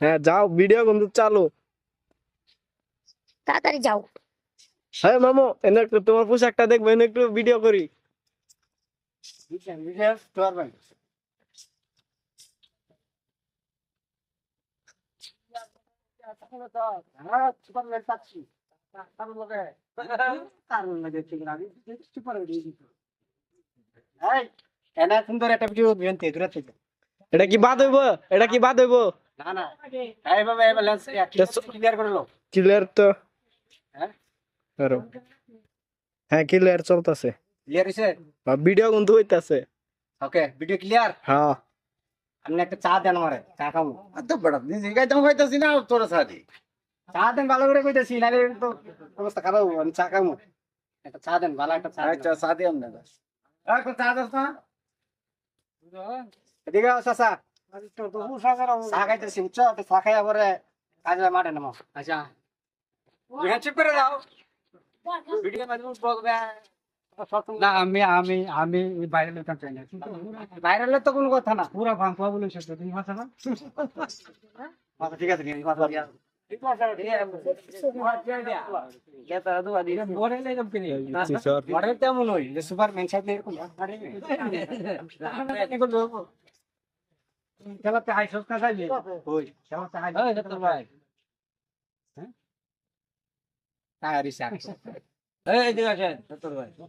হ্যাঁ যাও ভিডিও কিন্তু চালু। তাড়াতাড়ি যাও। হ্যাঁ মামু এনে একটু তোমার পোশাকটা দেখব এনে একটু ভিডিও করি। এনা সুন্দর একটা ভিডিও বিয়ন্তে দূরে থেকে। এটা কি বাদ হইব? এটা কি বাদ হইব? না না। এই বাবা এই লেন্স ক্লিয়ার করে লো ক্লিয়ার তো। হ্যাঁ? হ্যাঁ ক্লিয়ার চলতেছে। ক্লিয়ার হইছে? ভিডিও কিন্তু হইতাছে। ওকে ভিডিও ক্লিয়ার হ্যাঁ। আপনি একটা চা দেন আমারে চা খাব তো বড় নিজে গাইতাম হইতাছি না তোর সাথে চা দেন ভালো করে কইতেছি নালে তো অবস্থা খারাপ আমি চা খাব একটা চা দেন ভালো একটা চা। আচ্ছা সাথে আমরা একটা চা দাস না। এদিকে চাচা। চা খাইতেছি বুঝছ? তো চা খাইয়া পরে কাজে মাঠে নামো। আচ্ছা। হ্যান্ডশেক করে দাও ভিডিও মাঝে বলবে। না আমি আমি আমি বাইরে লোকটা চাই না। বাইরে তো কোনো কথা না। পুরো ভাঙা বলে সে তুমি ভাষা না? আচ্ছা ঠিক আছে ঠিক আছে ভাষা দিয়া তেমন ওই। যে সুপার ম্যান সাথে এরকম খেলাতে চাইবে ওই খেলাতে হাই ভাই। হ্যাঁ তায়ারি শাক এই ঠিক আছে সত্তর ভাই দাও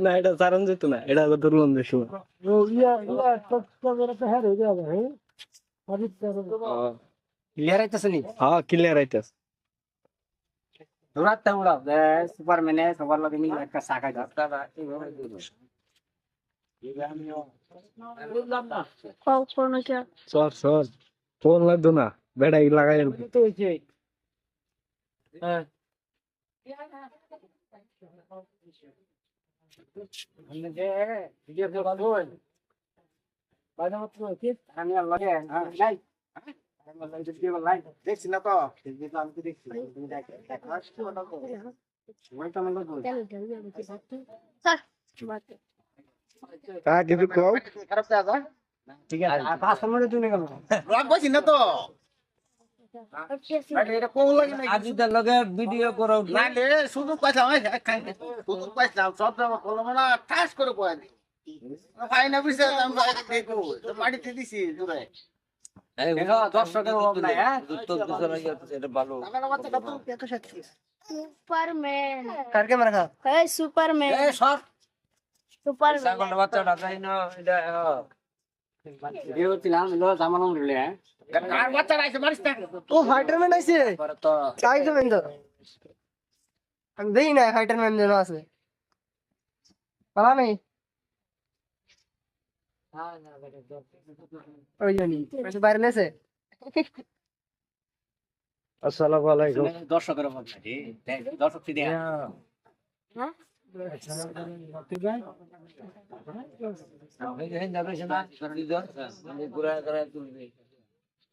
না এটা সারান যেত না এটা আবার ধরলাম যে সময় ক্লিয়ার আইতাছে নি? হ্যাঁ ক্লিয়ার আইতাছে দৌড়াতে উড়াও সুপারম্যানে সবার লগে মিলে একটা শাখা সর সর ফোন লাগতো না বেড়াই দেখছি না তো আমি তো দেখছি তো মনে কিছু খারাপ ঠিক আছে। পাঁচ মিনিট তুমি গেল। রাগ বসি না তো। আরে এটা কোন লাগে না আজি তার লগে ভিডিও করো। নাইলে শুধু পাইলাম শুধু পাইলাম সব জায়গা করলাম না ঠাস করে কয়ে দি ভাই আমি দেখো মাটিতে দিছি দূরে। দর্শকের অভাব নাই হ্যাঁ? এটা ভালো। সুপারম্যান। কার ক্যামেরা খা এই সুপারম্যান। এই সর। সুপারম্যান। ছাগল বাচ্চা ঢাকাই না? এটা ভিডিও ছিলাম লো জামানো মিলে হ্যাঁ? কার বাচ্চা রাইছে মারিস না ও ফাইটারম্যান আইছে পরে তো আইসবেন তো আমি দেখি না ফাইটারম্যান যেন আছে পালা নেই ওই জন্যই বেশি বাইরে নেছে আসসালামু আলাইকুম দর্শকের অভাব নাই রে। দেখ, দর্শক কি দেখে যাবে না দিদর ঘুরা করা তুলবে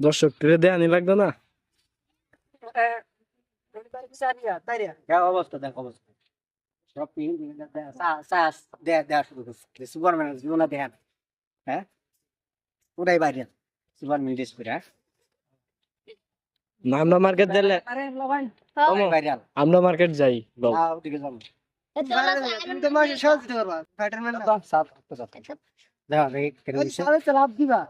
দর্শক টিরে দেয়ানি লাগতো না? দেখ অবস্থা দেখ অবস্থা। সব পিন সাস দে দে শুরু করছে। সুপারম্যান জীবনে দেখেন হ্যাঁ? ওটাই বাইরে। সুপারম্যান ড্রেস করে হ্যাঁ? না আমরা মার্কেট আমরা যাই লাভ দিবা।